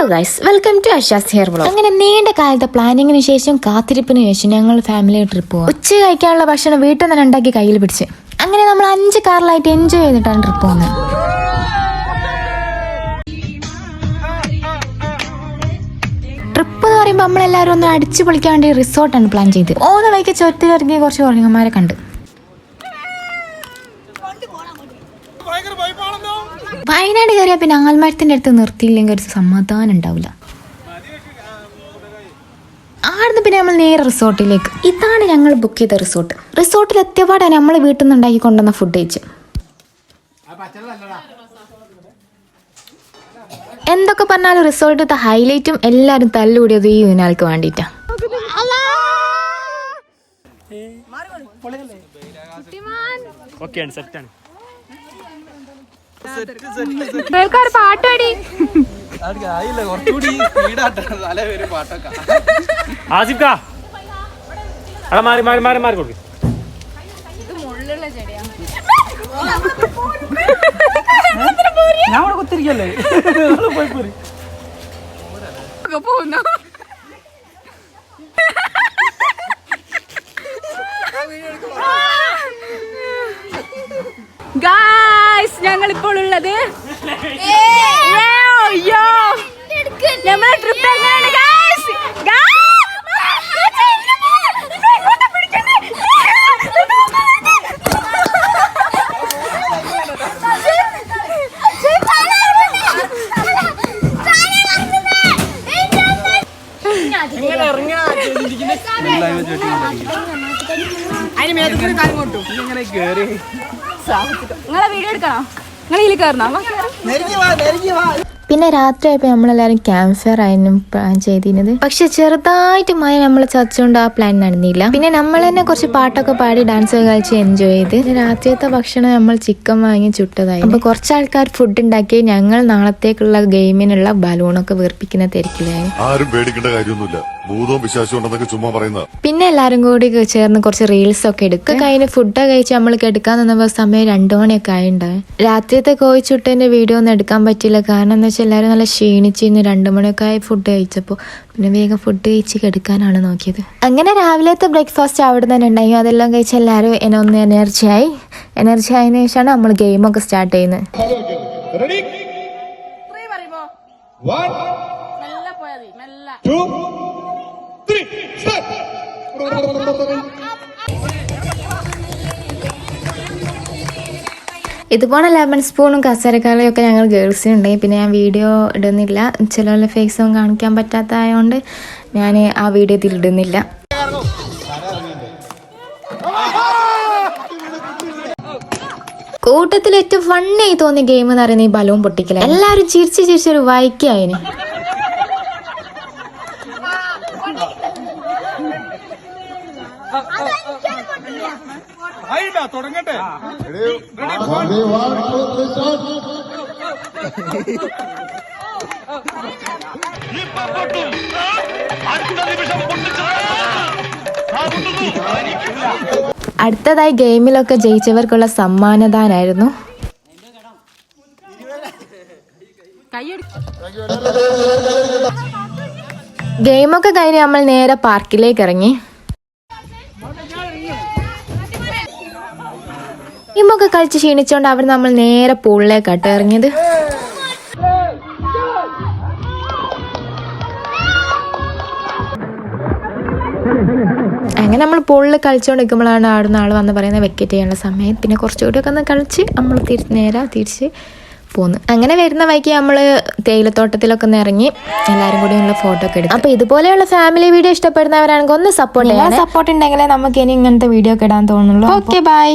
Hello guys welcome to Asha's hair blog അങ്ങനെ നീണ്ട കാലത്തെ പ്ലാനിങ്ങിന് ശേഷം കാത്തിരിപ്പിന് ശേഷം ഞങ്ങൾ ഫാമിലി ട്രിപ്പ് പോകും ഉച്ച കഴിക്കാനുള്ള ഭക്ഷണം വീട്ടിൽ നിന്ന് ഉണ്ടാക്കി കയ്യിൽ പിടിച്ച്. അങ്ങനെ നമ്മൾ അഞ്ച് കാറിലായിട്ട് എൻജോയ് ചെയ്തിട്ടാണ് ട്രിപ്പ് പോകുന്നത് ട്രിപ്പ് എന്ന് പറയുമ്പോൾ നമ്മളെല്ലാവരും ഒന്ന് അടിച്ചു പൊളിക്കാൻ വേണ്ടി റിസോർട്ടാണ് പ്ലാൻ ചെയ്ത് ഓന്ന് വൈകി ചുരത്തിലിറങ്ങി കുറച്ച് കുറഞ്ഞമാരെ കണ്ട്. വയനാട് കയറിയാൽ പിന്നെ ആൽമരത്തിന്റെ അടുത്ത് നിർത്തിയില്ലെങ്കിൽ ഒരു സമാധാനം ഉണ്ടാവില്ല ആടുന്ന് പിന്നെ നമ്മൾ നേരെ റിസോർട്ടിലേക്ക്. ഇതാണ് ഞങ്ങൾ ബുക്ക് ചെയ്ത റിസോർട്ട്. റിസോർട്ടിൽ എത്തിയപാടാണ് നമ്മൾ വീട്ടിൽ നിന്ന് ഉണ്ടാക്കി കൊണ്ടുവന്ന ഫുഡ് കഴിച്ച്. എന്തൊക്കെ പറഞ്ഞാലും റിസോർട്ടിലത്തെ ഹൈലൈറ്റും എല്ലാവരും തല്ലുകൂടിയത് ഈ യൂനാൾക്ക് ആണ് ഓക്കെയാണ് സെറ്റാണ് ആസിഫ് കാ അവിടെ മാറി മാറി മാറി മാറി കൊടുക്കും. ഞാൻ അവിടെ കുത്തിരിക്കല്ലേ പോയി പോരി. ഗായ്സ് ഞങ്ങൾ ഇപ്പോൾ ഉള്ളത് നമ്മളെ ട്രിപ്പ് എങ്ങനെയാണ്? കേറി നിങ്ങളെ വീഡിയോ എടുക്കണോ? നിങ്ങൾ ഇതിൽ കയറണോ? പിന്നെ രാത്രിയായപ്പോൾ നമ്മളെല്ലാവരും ക്യാമ്പ് ഫയർ ആയിരുന്നു പ്ലാൻ ചെയ്തിരുന്നത്. പക്ഷെ ചെറുതായിട്ട് മഴ നമ്മൾ ചതച്ചുകൊണ്ട് ആ പ്ലാൻ നടന്നില്ല. പിന്നെ നമ്മൾ തന്നെ കുറച്ച് പാട്ടൊക്കെ പാടി ഡാൻസ് ഒക്കെ കളിച്ച് എൻജോയ് ചെയ്ത്. രാത്രിയത്തെ ഭക്ഷണം നമ്മൾ ചിക്കൻ വാങ്ങി ചുട്ടതായി. അപ്പൊ കുറച്ച് ആൾക്കാർ ഫുഡ് ഉണ്ടാക്കി. ഞങ്ങൾ നാളത്തേക്കുള്ള ഗെയിമിനുള്ള ബലൂണൊക്കെ വീർപ്പിക്കുന്ന തിരക്കിലായി. ആരും പേടിക്കേണ്ട കാര്യമൊന്നുമില്ല. ഭൂതവും വിശ്വാസവും ഉണ്ടെന്നൊക്കെ ചുമ്മാ പറയുന്ന പിന്നെ എല്ലാരും കൂടി ചേർന്ന് കുറച്ച് റീൽസ് ഒക്കെ എടുക്കുക കഴിഞ്ഞ് ഫുഡ് കഴിച്ച് നമ്മൾ എടുക്കാൻ നിന്നപ്പോൾ സമയം രണ്ടു മണിയൊക്കെ ആയിണ്ടായി രാത്രിയത്തെ കോഴിച്ചുട്ടേന്റെ വീഡിയോ ഒന്നും എടുക്കാൻ പറ്റില്ല കാരണം എന്താ വെച്ചാൽ എല്ലാരും നല്ല ക്ഷീണിച്ചിരുന്നു രണ്ടു മണിയൊക്കെ ആയി ഫുഡ് കഴിച്ചപ്പോൾ പിന്നെ വേഗം ഫുഡ് കഴിച്ച് കിടക്കാനാണ് നോക്കിയത്. അങ്ങനെ രാവിലത്തെ ബ്രേക്ക്ഫാസ്റ്റ് അവിടെ തന്നെ ഉണ്ടായി. അതെല്ലാം കഴിച്ച് എല്ലാരും എന്നെ ഒന്ന് എനർജി ആയി. എനർജി ആയതിനു ശേഷമാണ് നമ്മൾ ഗെയിമൊക്കെ സ്റ്റാർട്ട് ചെയ്യുന്നത്. മെല്ലെ പോയാൽ മതി. മെല്ലെ. ഇതുപോലെ ലെമൺ സ്പൂണും കസരക്കളിയും ഒക്കെ ഞങ്ങൾ ഗേൾസിനുണ്ടെങ്കിൽ പിന്നെ ഞാൻ വീഡിയോ ഇടുന്നില്ല. ചില ഫേസും കാണിക്കാൻ പറ്റാത്തതായതുകൊണ്ട് ഞാൻ ആ വീഡിയോ ഇതിൽ ഇടുന്നില്ല. കൂട്ടത്തിൽ ഏറ്റവും ഫണ്ണായി തോന്നിയ ഗെയിം എന്ന് പറയുന്നത് ഈ ബലവും പൊട്ടിക്കല. എല്ലാവരും ചിരിച്ച് ചിരിച്ചൊരു വായിക്കായതിന് തുടങ്ങട്ടെ. അടുത്തതായി ഗെയിമിലൊക്കെ ജയിച്ചവർക്കുള്ള സമ്മാനദാനായിരുന്നു. ഗെയിമൊക്കെ കഴിഞ്ഞ് നമ്മൾ നേരെ പാർക്കിലേക്ക് ഇറങ്ങി ഗെയിമൊക്കെ കളിച്ച് ക്ഷീണിച്ചോണ്ട് അവർ നമ്മൾ നേരെ പൂളിലേക്കാട്ടോ ഇറങ്ങിയത്. അങ്ങനെ നമ്മൾ പൂളിൽ കളിച്ചുകൊണ്ട് നിൽക്കുമ്പോഴാണ് ആടുന്ന ആൾ വന്ന് പറയുന്നത് വെക്കറ്റ് ചെയ്യാനുള്ള സമയം. പിന്നെ കുറച്ചുകൂടിയൊക്കെ ഒന്ന് കളിച്ച് നമ്മൾ തിരിച്ച് നേരെ തിരിച്ച് പോന്നു. അങ്ങനെ വരുന്ന വഴിക്ക് നമ്മൾ തേയിലത്തോട്ടത്തിലൊക്കെ ഒന്ന് ഇറങ്ങി എല്ലാവരും കൂടി ഉള്ള ഫോട്ടോ ഒക്കെ എടുക്കും അപ്പോൾ ഇതുപോലെയുള്ള ഫാമിലി വീഡിയോ ഇഷ്ടപ്പെടുന്നവരാണെങ്കിൽ ഒന്ന് സപ്പോർട്ട് ചെയ്യാം സപ്പോർട്ട് ഉണ്ടെങ്കിലേ നമുക്ക് ഇനി ഇങ്ങനത്തെ വീഡിയോ ഒക്കെ ഇടാൻ തോന്നുള്ളൂ. Okay bye